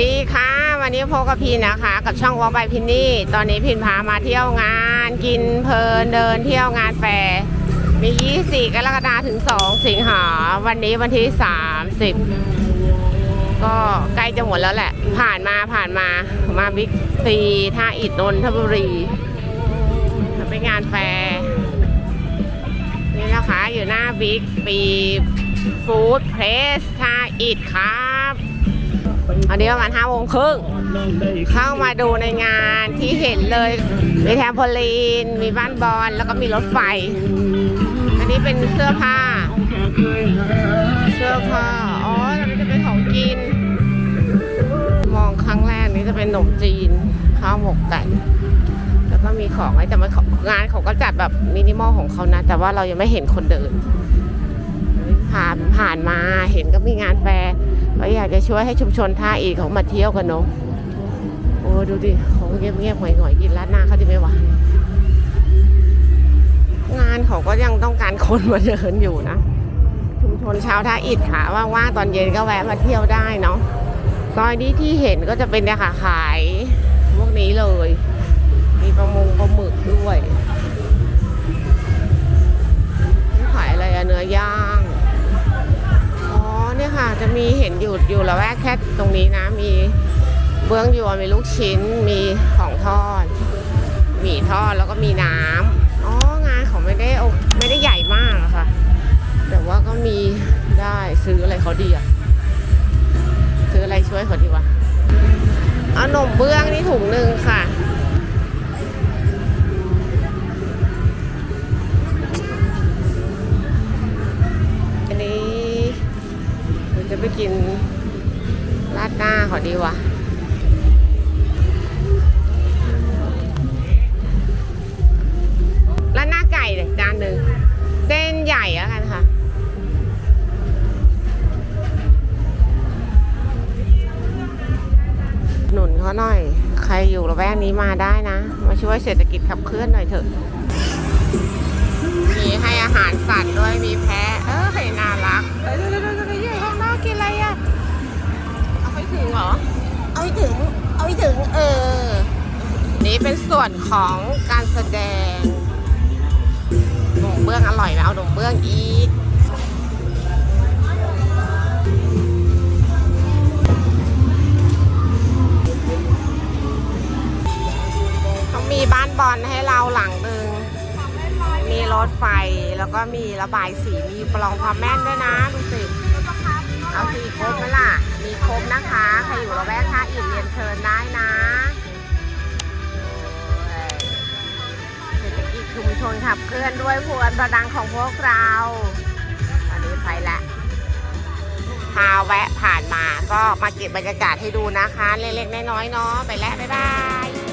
ดีค่ะ วันนี้พบกับพินนะคะ กับช่องวอล์กไปพินนี่ ตอนนี้พินพามาเที่ยวงาน กินเพลินเดินเที่ยวงานแฟร์มี 24 กรกฎาคมถึง 2 สิงหาวันนี้วันที่ 30 ก็ใกล้จะหมดแล้วแหละ ผ่านมาผ่านมามาบิ๊กซีท่าอิฐนนทบุรีเป็นงานแฟร์นี่นะคะอยู่หน้าบิ๊กซีฟู้ดเพรสท่าอิฐครั บอันนี้ประมาณห้าโมงครึ่งเข้ามาดูในงานที่เห็นเลย มีแทมโพลีน มีบ้านบอลแล้วก็มีรถไฟ อันนี้เป็นเสื้อผ้า เสื้อผ้า อ๋ออันนี้จะเป็นของกิน มองครั้งแรกนี้จะเป็นขนมจีน ข้าวหมกไก่แล้วก็มีของไว้แต่มันงานเขาก็จัดแบบมินิมอลของเขานะ แต่ว่าเรายังไม่เห็นคนเดินผ่านผ่านมา เห็นก็มีงานแฟร์ก็อยากจะช่วยให้ชุมชนท่าอีเขามาเที่ยวกันเนาะโอ้ดูดิเขาเงียบเงียบๆหน่อยๆกินร้านหน้าเขาจะไม่วางานเขาก็ยังต้องการคนมาเดินอยู่นะ ชุมชนชาวท่าอิฐค่ะว่างๆตอนเย็นก็แวะมาเที่ยวได้เนาะซอยนี้ที่เห็นก็จะเป็นเนี่ยค่ะขายพวกนี้เลย มีปลามงปลาหมึกด้วยขายอะไรอะเนื้อย่าง จะมีเห็นอยู่อยู่ละแวกแค่ตรงนี้นะ มีเบื้องยวนมีลูกชิ้น มีของทอดหมี่ทอดแล้วก็มีน้ำอ๋องานเขาไม่ได้ไม่ได้ใหญ่มากอะค่ะ แต่ว่าก็มีได้ซื้ออะไรเขาดีอะซื้ออะไรช่วยเขาดีวะเอาหนมเบื้องนี่ถุงหนึ่งค่ะ กินราดหน้าขอดีวะราดหน้าไก่เลยจานหนึ่งเส้นใหญ่แล้วกันค่ะหนุนเขาหน่อย ใครอยู่ระแวกนี้มาได้นะ มาช่วยเศรษฐกิจขับเคลื่อนหน่อยเถอะ มีให้อาหารสัตว์ด้วยมีแพะ เออน่ารัก นี่เป็นส่วนของการแสดงหนมเบื้องอร่อยนะเอาหนมเบื้องอีกเขามีบ้านบอลให้เราหลังหนึ่ง มีรถไฟแล้วก็มีระบายสี มีปลองความแม่นด้วยนะ ดูสิ เอาสีครบไหมล่ะ มีครบนะคะ ใครอยู่ระแวกท่าอิฐเรียนเชิญได้นะ ขับเคลื่อนด้วยพวนประดังของพวกเรา ตอนนี้ไปละพาแวะผ่านมาก็มาเก็บบรรยากาศให้ดูนะคะ เล็กๆน้อยๆเนาะไปแล้วบ๊ายบาย